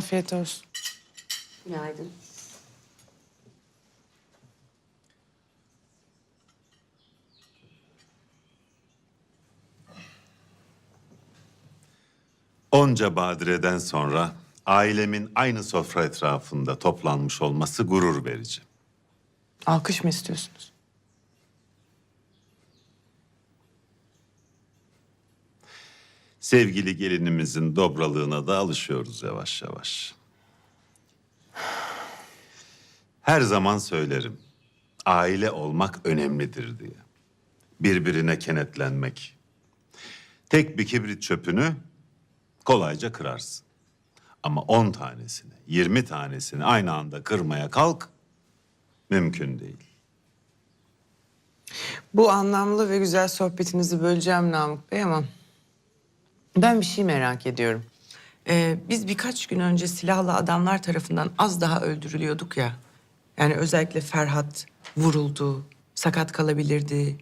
Afiyet olsun. Günaydın. Onca badireden sonra ailemin aynı sofra etrafında toplanmış olması gurur verici. Alkış mı istiyorsunuz? Sevgili gelinimizin dobralığına da alışıyoruz yavaş yavaş. Her zaman söylerim. Aile olmak önemlidir diye. Birbirine kenetlenmek. Tek bir kibrit çöpünü kolayca kırarsın. Ama on tanesini, yirmi tanesini aynı anda kırmaya kalk, mümkün değil. Bu anlamlı ve güzel sohbetinizi böleceğim Namık Bey ama ben bir şey merak ediyorum. Ee, biz birkaç gün önce silahlı adamlar tarafından az daha öldürülüyorduk ya. Yani özellikle Ferhat vuruldu, sakat kalabilirdi,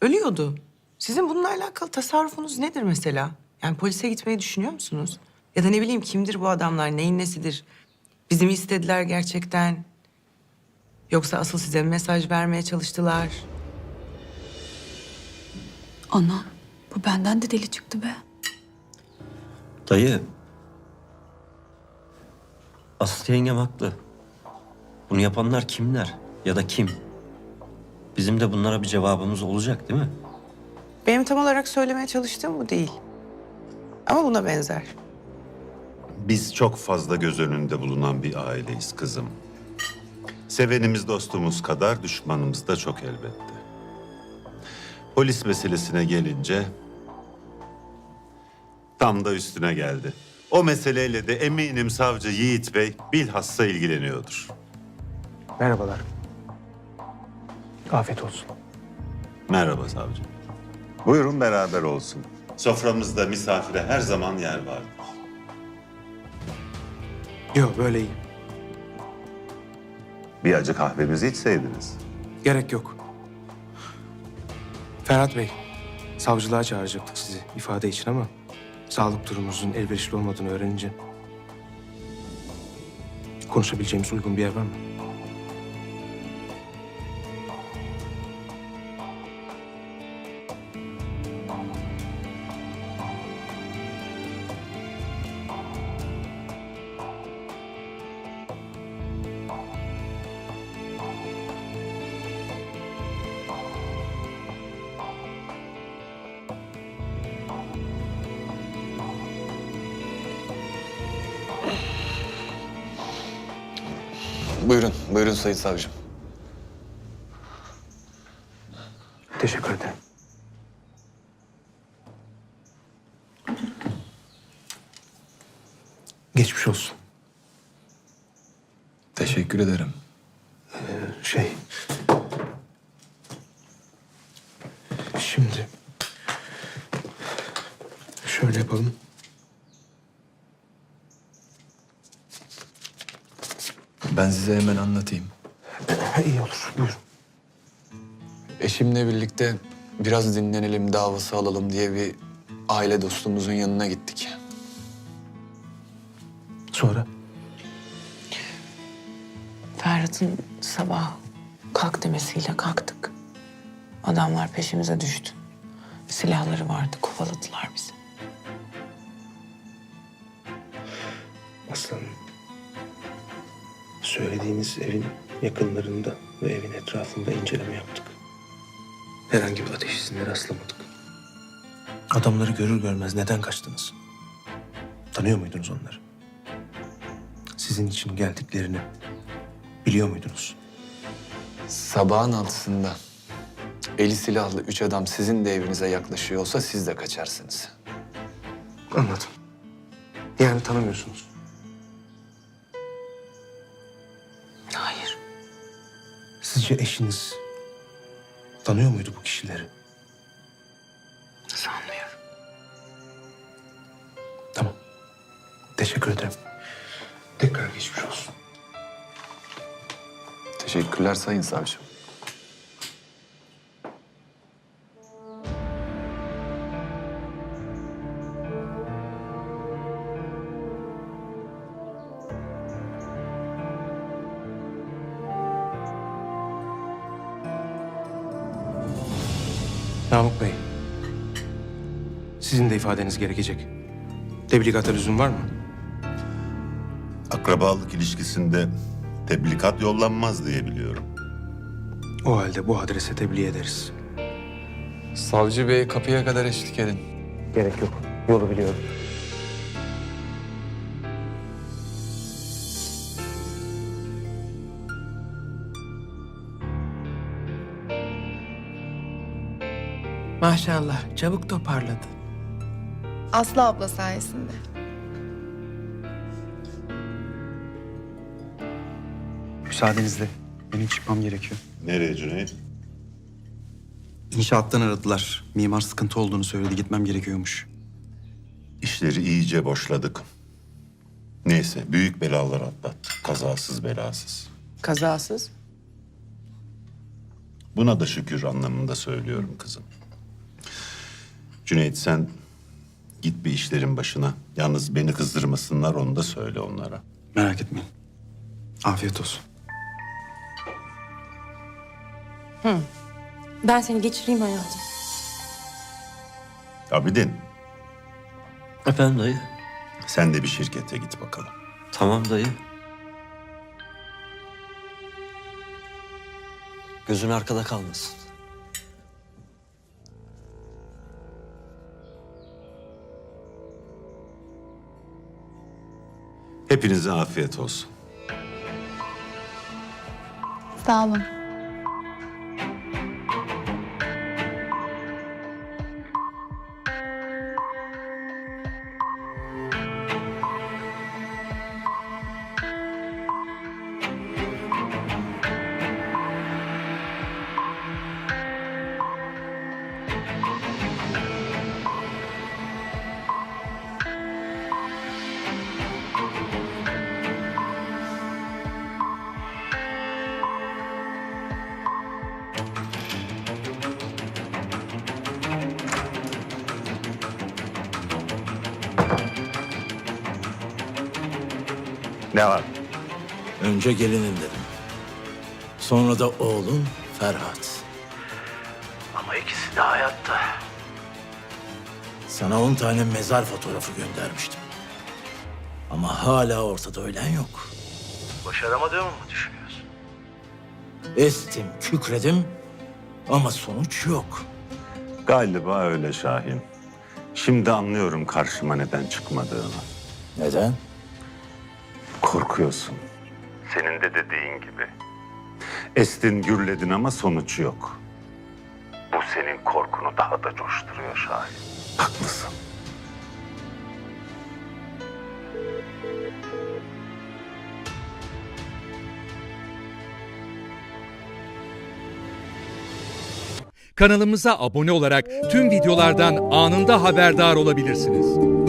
ölüyordu. Sizin bununla alakalı tasarrufunuz nedir mesela? Yani polise gitmeyi düşünüyor musunuz? Ya da ne bileyim kimdir bu adamlar, neyin nesidir? Bizi mi istediler gerçekten? Yoksa asıl size mesaj vermeye çalıştılar? Ana, bu benden de deli çıktı be. Dayı. Aslı yengem haklı. Bunu yapanlar kimler? Ya da kim? Bizim de bunlara bir cevabımız olacak değil mi? Benim tam olarak söylemeye çalıştığım bu değil. Ama buna benzer. Biz çok fazla göz önünde bulunan bir aileyiz kızım. Sevenimiz dostumuz kadar düşmanımız da çok elbette. Polis meselesine gelince tam da üstüne geldi. O meseleyle de eminim savcı Yiğit Bey bilhassa ilgileniyordur. Merhabalar. Afiyet olsun. Merhaba savcı. Buyurun beraber olsun. Soframızda misafire her zaman yer vardır. Yok böyle iyi. Bir acı kahvemizi içseydiniz. Gerek yok. Ferhat Bey, savcılığa çağıracaktık sizi ifade için ama sağlık durumunuzun elverişli olmadığını öğrenince konuşabileceğimiz uygun bir yer var mı? Buyurun, buyurun Sayın Savcım. Teşekkür ederim. Geçmiş olsun. Teşekkür ederim. Şey... Şimdi... Şöyle yapalım. Ben size hemen anlatayım. İyi olur. Buyurun. Eşimle birlikte biraz dinlenelim, davası alalım diye bir aile dostumuzun yanına gittik. Sonra? Ferhat'ın sabah kalk demesiyle kalktık. Adamlar peşimize düştü. Silahları vardı, kovaladılar bizi. Söylediğiniz evin yakınlarında ve evin etrafında inceleme yaptık. Herhangi bir ateş izine rastlamadık. Adamları görür görmez neden kaçtınız? Tanıyor muydunuz onları? Sizin için geldiklerini biliyor muydunuz? Sabahın altısında eli silahlı üç adam sizin de evinize yaklaşıyor olsa siz de kaçarsınız. Anladım. Yani tanımıyorsunuz. Sizce eşiniz tanıyor muydu bu kişileri? Sanmıyorum. Tamam. Teşekkür ederim. Tekrar geçmiş olsun. Teşekkürler Sayın Savcım. Namık Bey. Sizin de ifadeniz gerekecek. Teblikata lüzum var mı? Akrabalık ilişkisinde tebligat yollanmaz diye biliyorum. O halde bu adrese tebliğ ederiz. Savcı Bey kapıya kadar eşlik edin. Gerek yok. Yolu biliyorum. Maşallah çabuk toparladı. Aslı abla sayesinde. Müsaadenizle. Benim çıkmam gerekiyor. Nereye Cüneyt? İnşaattan aradılar. Mimar sıkıntı olduğunu söyledi. Gitmem gerekiyormuş. İşleri iyice boşladık. Neyse büyük belalar atlattık. Kazasız belasız. Kazasız. Buna da şükür anlamında söylüyorum kızım. Cüneyt sen git bir işlerin başına. Yalnız beni kızdırmasınlar onu da söyle onlara. Merak etmeyin. Afiyet olsun. Ben seni geçireyim hayatım. Abidin Efendim dayı. sen de bir şirkete git bakalım. Tamam dayı. Gözün arkada kalmasın. Hepinize afiyet olsun. Sağ olun. Ne var? Önce gelinim dedim. Sonra da oğlum Ferhat. Ama ikisi de hayatta. Sana on tane mezar fotoğrafı göndermiştim. Ama hala ortada ölen yok. Başaramadığımı mı düşünüyorsun? Estim, kükredim ama sonuç yok. Galiba öyle Şahin. Şimdi anlıyorum karşıma neden çıkmadığını. Neden? Korkuyorsun. Senin de dediğin gibi. Estin gürledin ama sonuç yok. Bu senin korkunu daha da coşturuyor Şahin. Haklısın. Kanalımıza abone olarak tüm videolardan anında haberdar olabilirsiniz.